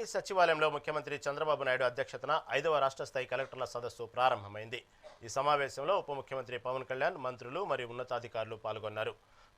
AP సచివాలయంలో ముఖ్యమంత్రి చంద్రబాబు నాయుడు అధ్యక్షతన ఐదవ రాష్ట్ర స్థాయి కలెక్టర్ల సదస్సు ప్రారంభమైంది. ఈ సమావేశంలో ఉప ముఖ్యమంత్రి పవన్ కళ్యాణ్ మంత్రులు మరియు ఉన్నతాధికారులు పాల్గొన్నారు.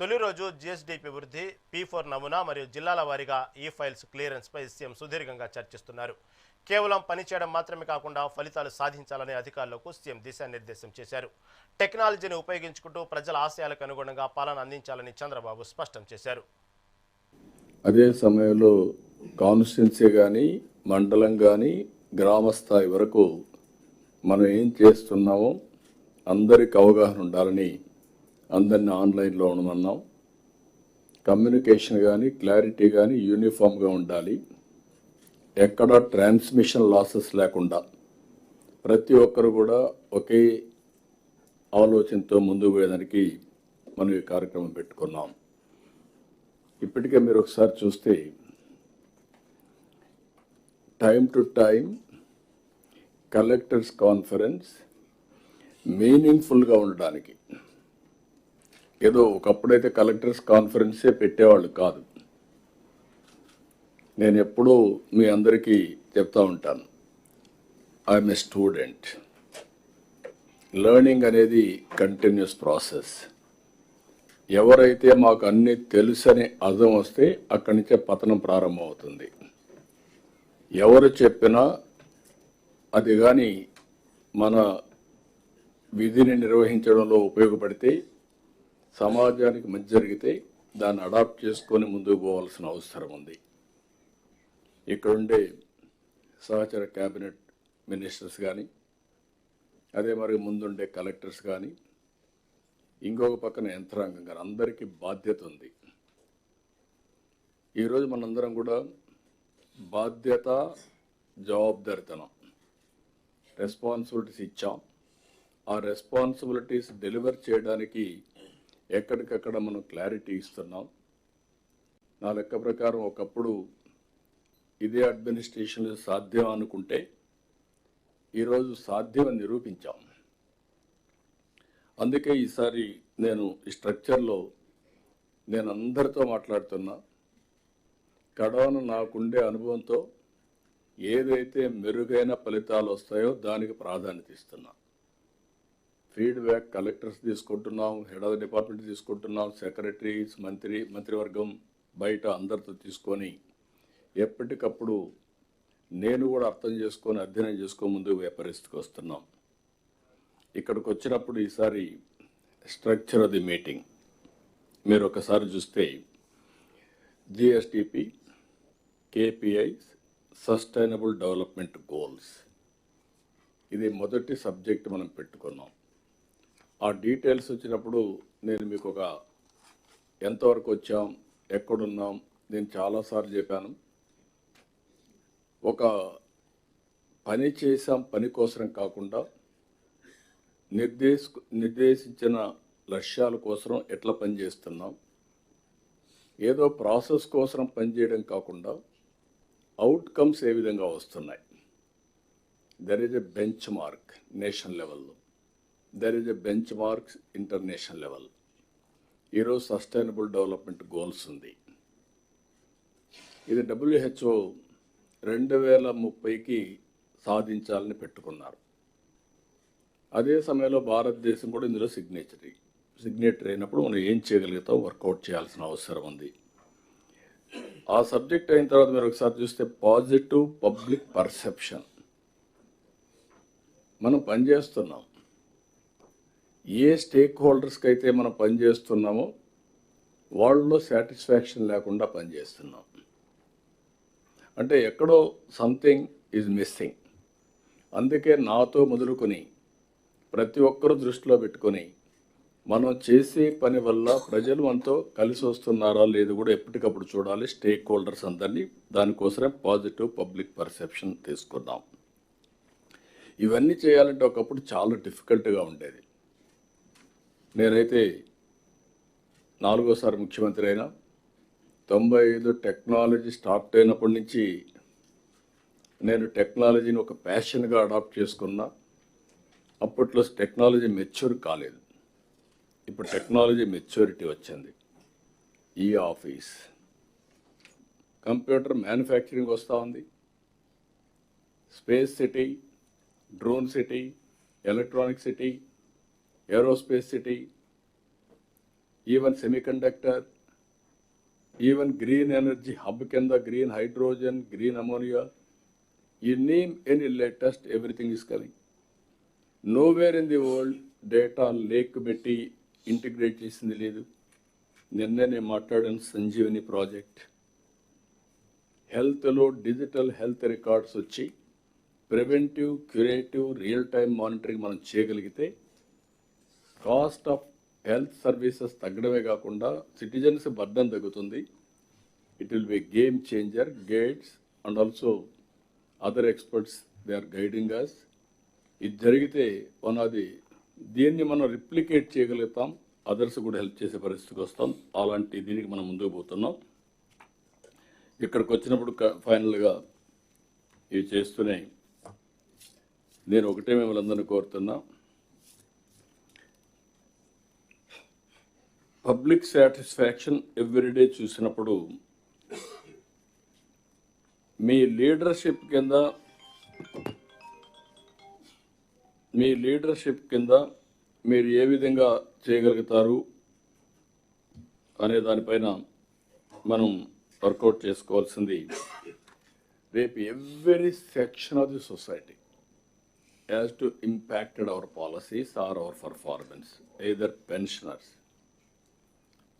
తొలి రోజు జిఎస్డిపి వృద్ధి పీ ఫోర్ నమూనా మరియు జిల్లాల వారీగా ఈ ఫైల్స్ క్లియరెన్స్పై సీఎం సుదీర్ఘంగా చర్చిస్తున్నారు. కేవలం పనిచేయడం మాత్రమే కాకుండా ఫలితాలు సాధించాలనే అధికారులకు సీఎం దిశానిర్దేశం చేశారు. టెక్నాలజీని ఉపయోగించుకుంటూ ప్రజల ఆశయాలకు అనుగుణంగా పాలన అందించాలని చంద్రబాబు స్పష్టం చేశారు. అదే సమయంలో కాన్స్టిట్యున్సీ కానీ మండలం కానీ గ్రామ స్థాయి వరకు మనం ఏం చేస్తున్నామో అందరికి అవగాహన ఉండాలని అందరిని ఆన్లైన్లో ఉండమన్నాం. కమ్యూనికేషన్ కానీ క్లారిటీ కానీ యూనిఫామ్గా ఉండాలి. ఎక్కడ ట్రాన్స్మిషన్ లాసెస్ లేకుండా ప్రతి ఒక్కరు కూడా ఒకే ఆలోచనతో ముందుకు పోయేదానికి మనం ఈ కార్యక్రమం పెట్టుకున్నాం. ఇప్పటికే మీరు ఒకసారి చూస్తే time to time collectors conference మీనింగ్ఫుల్గా ఉండడానికి. ఏదో ఒకప్పుడైతే కలెక్టర్స్ కాన్ఫరెన్సే పెట్టేవాళ్ళు కాదు. నేను ఎప్పుడూ మీ అందరికీ చెప్తా ఉంటాను. ఐఎమ్ ఏ స్టూడెంట్ లెర్నింగ్ అనేది కంటిన్యూస్ ప్రాసెస్ ఎవరైతే మాకు అన్నీ తెలుసని అర్థం వస్తే అక్కడి నుంచే పతనం ప్రారంభమవుతుంది. ఎవరు చెప్పినా అది కానీ మన విధిని నిర్వహించడంలో ఉపయోగపడితే సమాజానికి మంచి జరిగితే దాన్ని అడాప్ట్ చేసుకొని ముందుకు పోవాల్సిన అవసరం ఉంది. ఇక్కడుండే సహచర క్యాబినెట్ మినిస్టర్స్ కానీ అదే మరి ముందుండే కలెక్టర్స్ కానీ ఇంకొక పక్కన యంత్రాంగం కానీ అందరికీ బాధ్యత ఉంది. ఈరోజు మనందరం కూడా బాధ్యత జవాబుదారితనం. రెస్పాన్సిబిలిటీస్ ఇచ్చాం. ఆ రెస్పాన్సిబిలిటీస్ డెలివర్ చేయడానికి ఎక్కడికక్కడ మనం క్లారిటీ ఇస్తున్నాం. నా లెక్క ప్రకారం ఒకప్పుడు ఇదే అడ్మినిస్ట్రేషన్లో సాధ్యం అనుకుంటే ఈరోజు సాధ్యం అని నిరూపించాం. అందుకే ఈసారి నేను ఈ స్ట్రక్చర్లో నేను అందరితో మాట్లాడుతున్నా. కడవను నాకుండే అనుభవంతో ఏదైతే మెరుగైన ఫలితాలు వస్తాయో దానికి ప్రాధాన్యత ఇస్తున్నా. ఫీడ్బ్యాక్ కలెక్టర్స్ తీసుకుంటున్నాం హెడ్ ఆఫ్ డిపార్ట్మెంట్ తీసుకుంటున్నాం సెక్రటరీస్ మంత్రి మంత్రివర్గం బయట అందరితో తీసుకొని ఎప్పటికప్పుడు నేను కూడా అర్థం చేసుకొని అధ్యయనం చేసుకొని ముందుకు పోయే పరిస్థితికి వస్తున్నాం. ఇక్కడికి వచ్చినప్పుడు ఈసారి స్ట్రక్చర్ ఆఫ్ ది మీటింగ్. మీరు ఒకసారి చూస్తే GSDP KPIs sustainable development goals ఇది మొదటి సబ్జెక్ట్ మనం పెట్టుకున్నాం. ఆ డీటెయిల్స్ వచ్చినప్పుడు నేను మీకు ఒక ఎంతవరకు వచ్చాం ఎక్కడున్నాం నేను చాలాసార్లు చెప్పాను. ఒక పని చేసాం పని కోసం కాకుండా నిర్దేశ నిర్దేశించిన లక్ష్యాల కోసం ఎట్లా పనిచేస్తున్నాం ఏదో ప్రాసెస్ కోసం పనిచేయడం కాకుండా అవుట్కమ్స్ ఏ విధంగా వస్తున్నాయి? There is a benchmark national లెవెల్లో there is a benchmarks international level ఈరోజు సస్టైనబుల్ డెవలప్మెంట్ గోల్స్ ఉంది. ఇది డబ్ల్యూహెచ్ఓ రెండు వేల ముప్పైకి సాధించాలని పెట్టుకున్నారు. అదే సమయంలో భారతదేశం కూడా ఇందులో సిగ్నేచరీ సిగ్నేటరీ అయినప్పుడు మనం ఏం చేయగలుగుతాం? వర్కౌట్ చేయాల్సిన అవసరం ఉంది. ఆ సబ్జెక్ట్ అయిన తర్వాత మీరు ఒకసారి చూస్తే పాజిటివ్ పబ్లిక్ పర్సెప్షన్. మనం పనిచేస్తున్నాం ఏ స్టేక్ హోల్డర్స్కి అయితే మనం పనిచేస్తున్నామో వాళ్ళలో సాటిస్ఫాక్షన్ లేకుండా పనిచేస్తున్నాం అంటే ఎక్కడో సంథింగ్ ఈజ్ మిస్సింగ్. అందుకే నాతో మొదలుకొని ప్రతి ఒక్కరూ దృష్టిలో పెట్టుకొని మనం చేసే పని వల్ల ప్రజలు మనతో కలిసి వస్తున్నారా లేదు కూడా ఎప్పటికప్పుడు చూడాలి. స్టేక్ హోల్డర్స్ అందరినీ దానికోసమే పాజిటివ్ పబ్లిక్ పర్సెప్షన్ తీసుకున్నాం ఇవన్నీ చేయాలంటే ఒకప్పుడు చాలా డిఫికల్ట్గా ఉండేది. నేనైతే నాలుగోసారి ముఖ్యమంత్రి అయినా తొంభై ఐదు టెక్నాలజీ స్టార్ట్ అయినప్పటి నుంచి నేను టెక్నాలజీని ఒక ప్యాషన్గా అడాప్ట్ చేసుకున్నా. అప్పట్లో టెక్నాలజీ మెచ్యూర్ కాలేదు. ఇప్పుడు టెక్నాలజీ మెచ్యూరిటీ వచ్చింది. ఈ ఆఫీస్ కంప్యూటర్ మ్యానుఫ్యాక్చరింగ్ వస్తూ ఉంది. Space city drone city electronic city aerospace city even semiconductor even green energy hub కింద గ్రీన్ హైడ్రోజన్ గ్రీన్ అమోనియా ఈ name any latest everything is coming nowhere in the world data lake పెట్టి integrate చేసింది లేదు. నిన్ననే మాట్లాడాను Sanjeevani project. హెల్త్లో digital health records వచ్చి preventive curative real time monitoring మనం చేయగలిగితే కాస్ట్ ఆఫ్ హెల్త్ సర్వీసెస్ తగ్గడమే కాకుండా సిటిజన్స్ బర్డన్ తగ్గుతుంది. It will be game changer guides and also other experts they are guiding us ఇది జరిగితే వన్ ఆఫ్ ది దీన్ని మనం రిప్లికేట్ చేయగలుగుతాం. అదర్స్ కూడా హెల్ప్ చేసే పరిస్థితికి వస్తాం. అలాంటి దీనికి మనం ముందుకు పోతున్నాం. ఇక్కడికి వచ్చినప్పుడు ఫైనల్గా ఇవి చేస్తూనే నేను ఒకటే మిమ్మల్ని అందరినీ కోరుతున్నా. పబ్లిక్ సాటిస్ఫాక్షన్ ఎవ్రీడే చూసినప్పుడు మీ లీడర్షిప్ కింద మీ లీడర్షిప్ కింద మీరు ఏ విధంగా చేయగలుగుతారు అనే దానిపైన మనం వర్కౌట్ చేసుకోవాల్సింది రేపు every section of the society as to impacted our policies or our performance either pensioners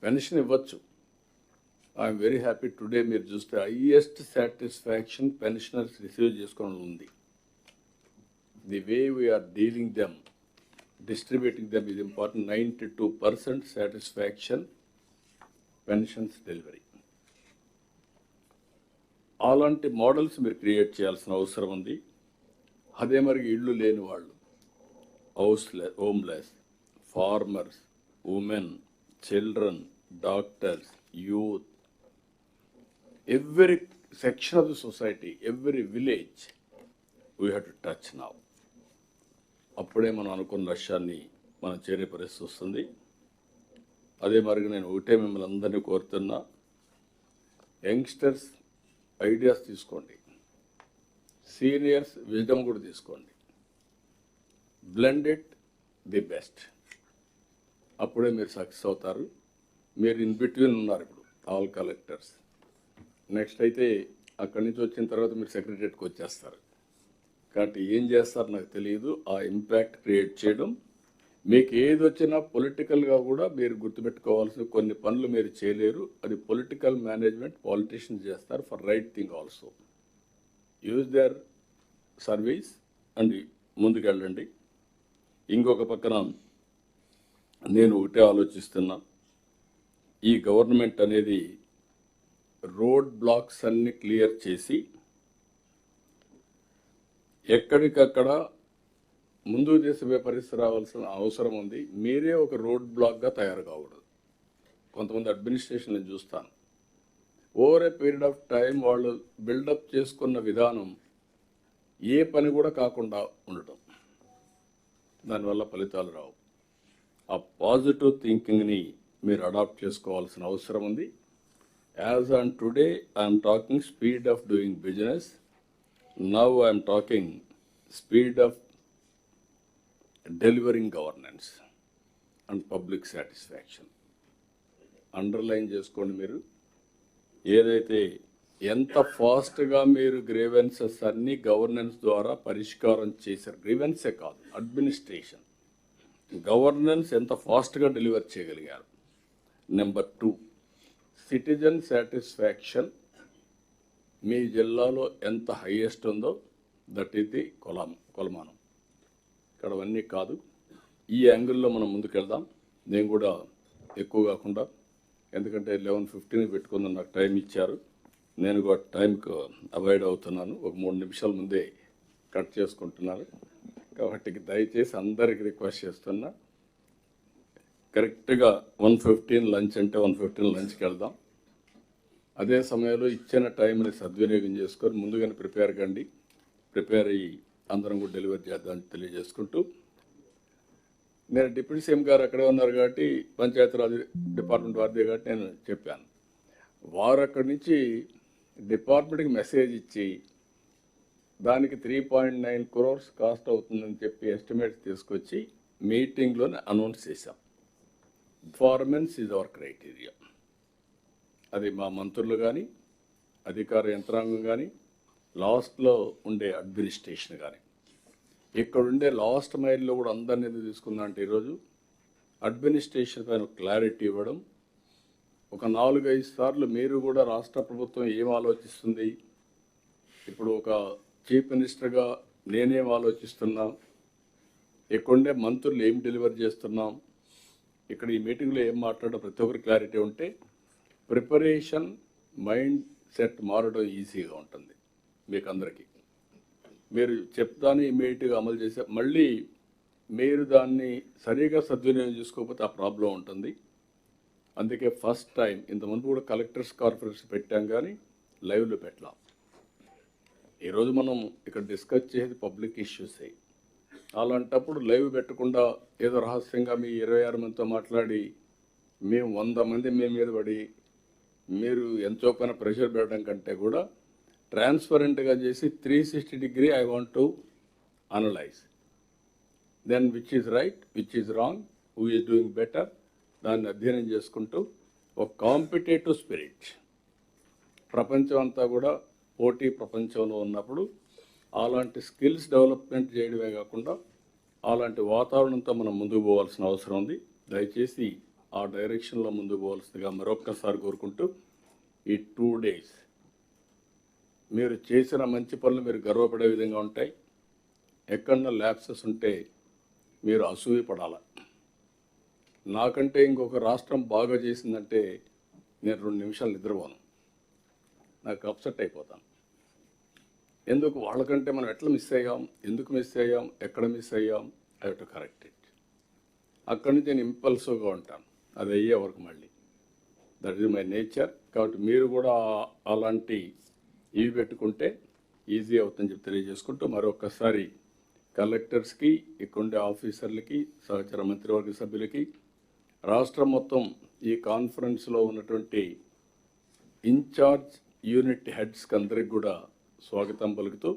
pension ఇవ్వచ్చు. ఐఎమ్ వెరీ హ్యాపీ టుడే మీరు చూస్తే హయ్యెస్ట్ సాటిస్ఫాక్షన్ పెన్షనర్స్ రిసీవ్ చేసుకోవడం ఉంది. The way are dealing them distributing them ఇది important ninety two percent satisfaction pensions delivery అలాంటి models మీరు create చేయాల్సిన అవసరం ఉంది. అదే మరి ఇళ్ళు లేని వాళ్ళు houseless homeless farmers women children doctors youth every section of the society every village we have to touch now అప్పుడే మనం అనుకున్న లక్ష్యాన్ని మనం చేరే పరిస్థితి వస్తుంది. అదే మరి నేను ఒకటే మిమ్మల్ని అందరినీ కోరుతున్నా యంగ్స్టర్స్ ఐడియాస్ తీసుకోండి. సీనియర్స్ విజ్డమ్ కూడా తీసుకోండి. Blended the best. అప్పుడే మీరు సక్సెస్ అవుతారు. మీరు ఇన్ బిట్వీన్ ఉన్నారు ఇప్పుడు ఆల్ కలెక్టర్స్. నెక్స్ట్ అయితే అక్కడి నుంచి వచ్చిన తర్వాత మీరు సెక్రటరియట్కి వచ్చేస్తారు. కాబట్టి ఏం చేస్తారు నాకు తెలియదు ఆ ఇంపాక్ట్ క్రియేట్ చేయడం. మీకు ఏది వచ్చినా పొలిటికల్గా కూడా మీరు గుర్తుపెట్టుకోవాల్సిన కొన్ని పనులు మీరు చేయలేరు. అది పొలిటికల్ మేనేజ్మెంట్ పాలిటీషియన్స్ చేస్తారు for right thing also use their service and ముందుకెళ్ళండి. ఇంకొక పక్కన నేను ఒకటే ఆలోచిస్తున్నా. ఈ గవర్నమెంట్ అనేది రోడ్ బ్లాక్స్ అన్ని క్లియర్ చేసి ఎక్కడికక్కడ ముందుకు చేసే పరిస్థితి రావాల్సిన అవసరం ఉంది. మీరే ఒక రోడ్ బ్లాక్గా తయారు కావడదు కొంతమంది అడ్మినిస్ట్రేషన్ నేను చూస్తాను. Over a period of time వాళ్ళు బిల్డప్ చేసుకున్న విధానం ఏ పని కూడా కాకుండా ఉండటం. దానివల్ల ఫలితాలు రావు. ఆ పాజిటివ్ థింకింగ్ని మీరు అడాప్ట్ చేసుకోవాల్సిన అవసరం ఉంది. As on today I'm talking speed of doing business now I'm talking speed of delivering governance and public satisfaction underline చేసుకోండి మీరు. ఏదైతే ఎంత ఫాస్ట్గా మీరు గ్రీవెన్సెస్ అన్నీ గవర్నెన్స్ ద్వారా పరిష్కారం చేశారు. గ్రీవెన్సే కాదు అడ్మినిస్ట్రేషన్ గవర్నెన్స్ ఎంత ఫాస్ట్గా డెలివర్ చేయగలిగారు? నెంబర్ టూ సిటిజన్ సాటిస్ఫాక్షన్ మీ జిల్లాలో ఎంత హైయెస్ట్ ఉందో దట్ ఈస్ ది కొలం కొలమానం. ఇక్కడ అవన్నీ కాదు. ఈ యాంగిల్లో మనం ముందుకెళ్దాం. నేను కూడా ఎక్కువ కాకుండా ఎందుకంటే లెవెన్ ఫిఫ్టీన్ పెట్టుకుందాం నాకు టైం ఇచ్చారు. నేను కూడా టైంకు అవాయిడ్ అవుతున్నాను. ఒక మూడు నిమిషాల ముందే కట్ చేసుకుంటున్నాను. కాబట్టి దయచేసి అందరికి రిక్వెస్ట్ చేస్తున్నా. కరెక్ట్గా వన్ ఫిఫ్టీన్ లంచ్ అంటే వన్ ఫిఫ్టీన్ లంచ్కి వెళ్దాం. అదే సమయంలో ఇచ్చిన టైంని సద్వినియోగం చేసుకొని ముందుగానే ప్రిపేర్ కండి. ప్రిపేర్ అయ్యి అందరం కూడా డెలివరీ చేద్దామని తెలియజేసుకుంటూ. నేను డిప్యూటీ సీఎం గారు అక్కడే ఉన్నారు కాబట్టి పంచాయతీరాజ్ డిపార్ట్మెంట్ వారిదే కాబట్టి నేను చెప్పాను. వారు అక్కడి నుంచి డిపార్ట్మెంట్కి మెసేజ్ ఇచ్చి దానికి three point nine crores cost అవుతుందని చెప్పి ఎస్టిమేట్స్ తీసుకొచ్చి మీటింగ్లోనే అనౌన్స్ చేశాం. Performance is our criteria. అది మా మంత్రులు కానీ అధికార యంత్రాంగం కానీ లాస్ట్లో ఉండే అడ్మినిస్ట్రేషన్ కానీ ఇక్కడ ఉండే లాస్ట్ మైల్లో కూడా అందరినీ తీసుకుందా అంటే ఈరోజు అడ్మినిస్ట్రేషన్ పైన క్లారిటీ ఇవ్వడం ఒక నాలుగైదు సార్లు మీరు కూడా రాష్ట్ర ప్రభుత్వం ఏం ఆలోచిస్తుంది? ఇప్పుడు ఒక చీఫ్ మినిస్టర్గా నేనేం ఆలోచిస్తున్నా? ఇక్కడుండే మంత్రులు ఏం డెలివర్ చేస్తున్నాం? ఇక్కడ ఈ మీటింగ్లో ఏం మాట్లాడడం? ప్రతి ఒక్కరి క్లారిటీ ఉంటే ప్రిపరేషన్ మైండ్ సెట్ మారడం ఈజీగా ఉంటుంది మీకు అందరికీ మీరు చెప్తాను ఇమీడియట్గా అమలు చేసే మళ్ళీ మీరు దాన్ని సరిగా సద్వినియోగం చేసుకోకపోతే ఆ ప్రాబ్లం ఉంటుంది. అందుకే ఫస్ట్ టైం ఇంతమంది కూడా కలెక్టర్స్ కాన్ఫరెన్స్ పెట్టాం కానీ లైవ్లో పెట్టాం ఈరోజు మనం ఇక్కడ డిస్కస్ చేసేది పబ్లిక్ ఇష్యూసే. అలాంటప్పుడు లైవ్ పెట్టకుండా ఏదో రహస్యంగా మీ ఇరవై ఆరు మందితో మాట్లాడి మేము వంద మంది మీ మీద పడి మీరు ఎంతో పైన ప్రెషర్ పెట్టడం కంటే కూడా ట్రాన్స్పరెంట్గా చేసి three sixty degree I want to analyse. Then which is right which is wrong who is doing better దాన్ని అధ్యయనం చేసుకుంటూ ఒక కాంపిటేటివ్ స్పిరిట్. ప్రపంచం అంతా కూడా పోటీ ప్రపంచంలో ఉన్నప్పుడు అలాంటి స్కిల్స్ డెవలప్మెంట్ చేయడమే కాకుండా అలాంటి వాతావరణంతో మనం ముందుకు పోవాల్సిన అవసరం ఉంది. దయచేసి ఆ డైరెక్షన్లో ముందుకు పోవాల్సిందిగా మరొక్కసారి కోరుకుంటూ ఈ టూ డేస్ మీరు చేసిన మంచి పనులు మీరు గర్వపడే విధంగా ఉంటాయి. ఎక్కడన్నా ల్యాప్సెస్ ఉంటే మీరు అసూయ పడాలి? నాకంటే ఇంకొక రాష్ట్రం బాగా చేసిందంటే నేను రెండు నిమిషాలు నిద్రపోను. నాకు అప్సెట్ అయిపోతాను. ఎందుకు? వాళ్ళకంటే మనం ఎట్లా మిస్ అయ్యాం? ఎందుకు మిస్ అయ్యాం? ఎక్కడ మిస్ అయ్యాం? ఐ కరెక్ట్ అక్కడి నుంచి నేను ఇంపల్సివ్గా ఉంటాను. అది అయ్యే వరకు మళ్ళీ. దట్ ఈజ్ మై నేచర్ కాబట్టి మీరు కూడా అలాంటి ఇవి పెట్టుకుంటే ఈజీ అవుతుందని చెప్పి తెలియజేసుకుంటూ మరొకసారి కలెక్టర్స్కి ఇక్కడుండే ఆఫీసర్లకి సహచర మంత్రివర్గ సభ్యులకి రాష్ట్రం మొత్తం ఈ కాన్ఫరెన్స్లో ఉన్నటువంటి ఇన్ఛార్జ్ యూనిట్ హెడ్స్కి అందరికి కూడా స్వాగతం పలుకుతూ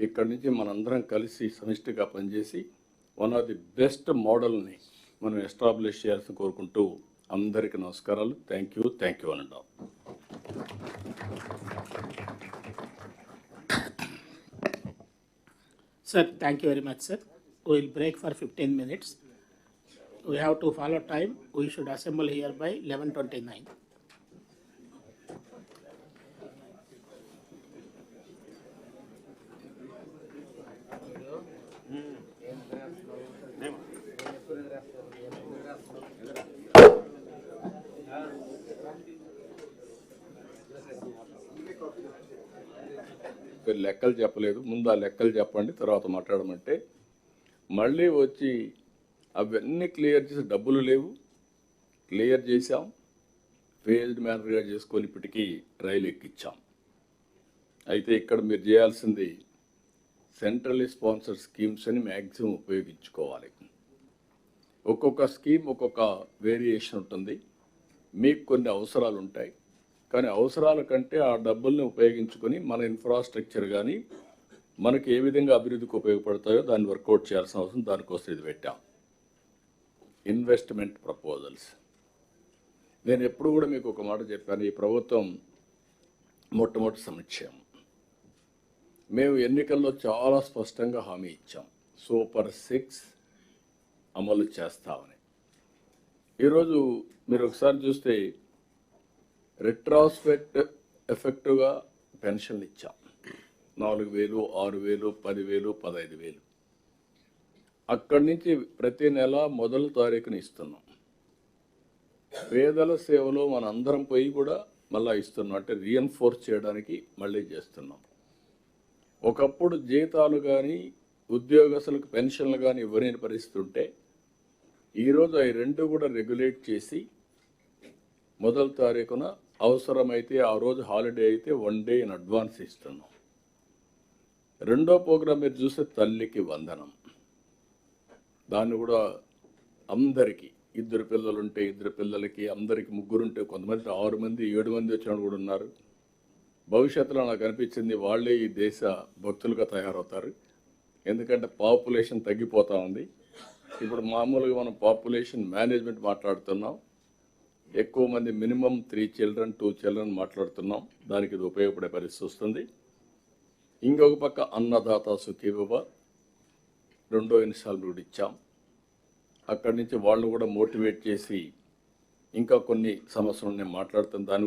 ఇక్కడి నుంచి మనందరం కలిసి సమిష్టిగా పనిచేసి వన్ ఆఫ్ ది బెస్ట్ మోడల్ని మనం ఎస్టాబ్లిష్ చేయాల్సి కోరుకుంటూ అందరికీ నమస్కారాలు. థ్యాంక్ యూ థ్యాంక్ యూ అనడం sir thank you very much sir will break for fifteen minutes we have to follow time we should assembly here by eleven twenty nine మీరు లెక్కలు చెప్పలేదు. ముందు ఆ లెక్కలు చెప్పండి తర్వాత మాట్లాడమంటే. మళ్ళీ వచ్చి అవన్నీ క్లియర్ చేసి డబ్బులు లేవు. క్లియర్ చేశాం. ఫేజ్డ్ మేనర్గా చేసుకొని ఇప్పటికీ రైలు ఎక్కించాం అయితే ఇక్కడ మీరు చేయాల్సింది సెంట్రల్ స్పాన్సర్ స్కీమ్స్ అని మ్యాక్సిమం ఉపయోగించుకోవాలి. ఒక్కొక్క స్కీమ్ ఒక్కొక్క వేరియేషన్ ఉంటుంది. మీకు కొన్ని అవసరాలు ఉంటాయి. కానీ అవసరాల కంటే ఆ డబ్బుల్ని ఉపయోగించుకొని మన ఇన్ఫ్రాస్ట్రక్చర్ కానీ మనకి ఏ విధంగా అభివృద్ధికి ఉపయోగపడతాయో దాన్ని వర్కౌట్ చేయాల్సిన అవసరం దానికోసం ఇది పెట్టాం. ఇన్వెస్ట్మెంట్ ప్రపోజల్స్ నేను ఎప్పుడు కూడా మీకు ఒక మాట చెప్పాను ఈ ప్రభుత్వం మొట్టమొదటి సంక్షేమం. మేము ఎన్నికల్లో చాలా స్పష్టంగా హామీ ఇచ్చాం. సూపర్ సిక్స్ అమలు చేస్తామని. ఈరోజు మీరు ఒకసారి చూస్తే రిట్రాస్పెక్ట్ ఎఫెక్టివ్గా పెన్షన్లు ఇచ్చాం. నాలుగు వేలు ఆరు వేలు పదివేలు పదహైదు వేలు. అక్కడి నుంచి ప్రతి నెల మొదటి తారీఖున ఇస్తున్నాం. పేదల సేవలో మన అందరం పోయి కూడా మళ్ళీ ఇస్తున్నాం. అంటే రీఎన్ఫోర్స్ చేయడానికి మళ్ళీ చేస్తున్నాం. ఒకప్పుడు జీతాలు కానీ ఉద్యోగస్తులకు పెన్షన్లు కానీ ఇవ్వలేని పరిస్థితి ఉంటే ఈరోజు అవి రెండు కూడా రెగ్యులేట్ చేసి మొదటి తారీఖున అవసరమైతే ఆ రోజు హాలిడే అయితే వన్ డే ఇన్ అడ్వాన్స్ ఇస్తున్నాం రెండో ప్రోగ్రాం మీరు చూస్తే తల్లికి వందనం. దాన్ని కూడా అందరికీ ఇద్దరు పిల్లలు ఉంటే ఇద్దరు పిల్లలకి అందరికి ముగ్గురు ఉంటే కొంతమంది ఆరు మంది ఏడు మంది వచ్చిన వాళ్ళు కూడా ఉన్నారు. భవిష్యత్తులో నాకు అనిపించింది వాళ్ళే ఈ దేశ భక్తులుగా తయారవుతారు. ఎందుకంటే పాపులేషన్ తగ్గిపోతూ ఉంది. ఇప్పుడు మామూలుగా మనం పాపులేషన్ మేనేజ్మెంట్ మాట్లాడుతున్నాం. ఎక్కువ మంది minimum three children two children మాట్లాడుతున్నాం. దానికి ఇది ఉపయోగపడే పరిస్థితి వస్తుంది. ఇంకొక పక్క అన్నదాత సుఖీభవ. రెండో ఇన్స్టాల్మెంట్ ఇచ్చాం. అక్కడి నుంచి వాళ్ళు కూడా మోటివేట్ చేసి ఇంకా కొన్ని సమస్యలు నేను మాట్లాడుతాను దాన్ని కూడా